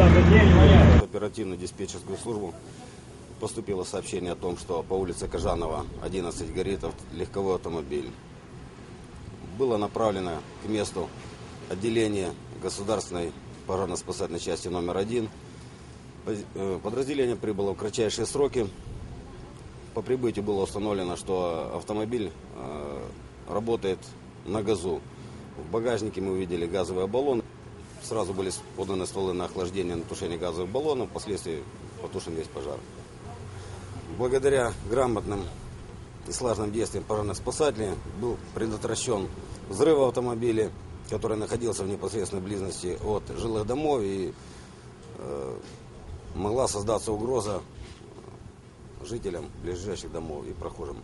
В оперативную диспетчерскую службу поступило сообщение о том, что по улице Кожанова, 11, горит легковой автомобиль. Было направлено к месту отделение государственной пожарно-спасательной части номер один. Э, Подразделение прибыло в кратчайшие сроки. По прибытию было установлено, что автомобиль э, работает на газу. В багажнике мы увидели газовый баллон. Сразу были поданы стволы на охлаждение, на тушение газовых баллонов. Впоследствии потушен весь пожар. Благодаря грамотным и слаженным действиям пожарных спасателей был предотвращен взрыв автомобиля, который находился в непосредственной близости от жилых домов и э, могла создаться угроза жителям ближайших домов и прохожим.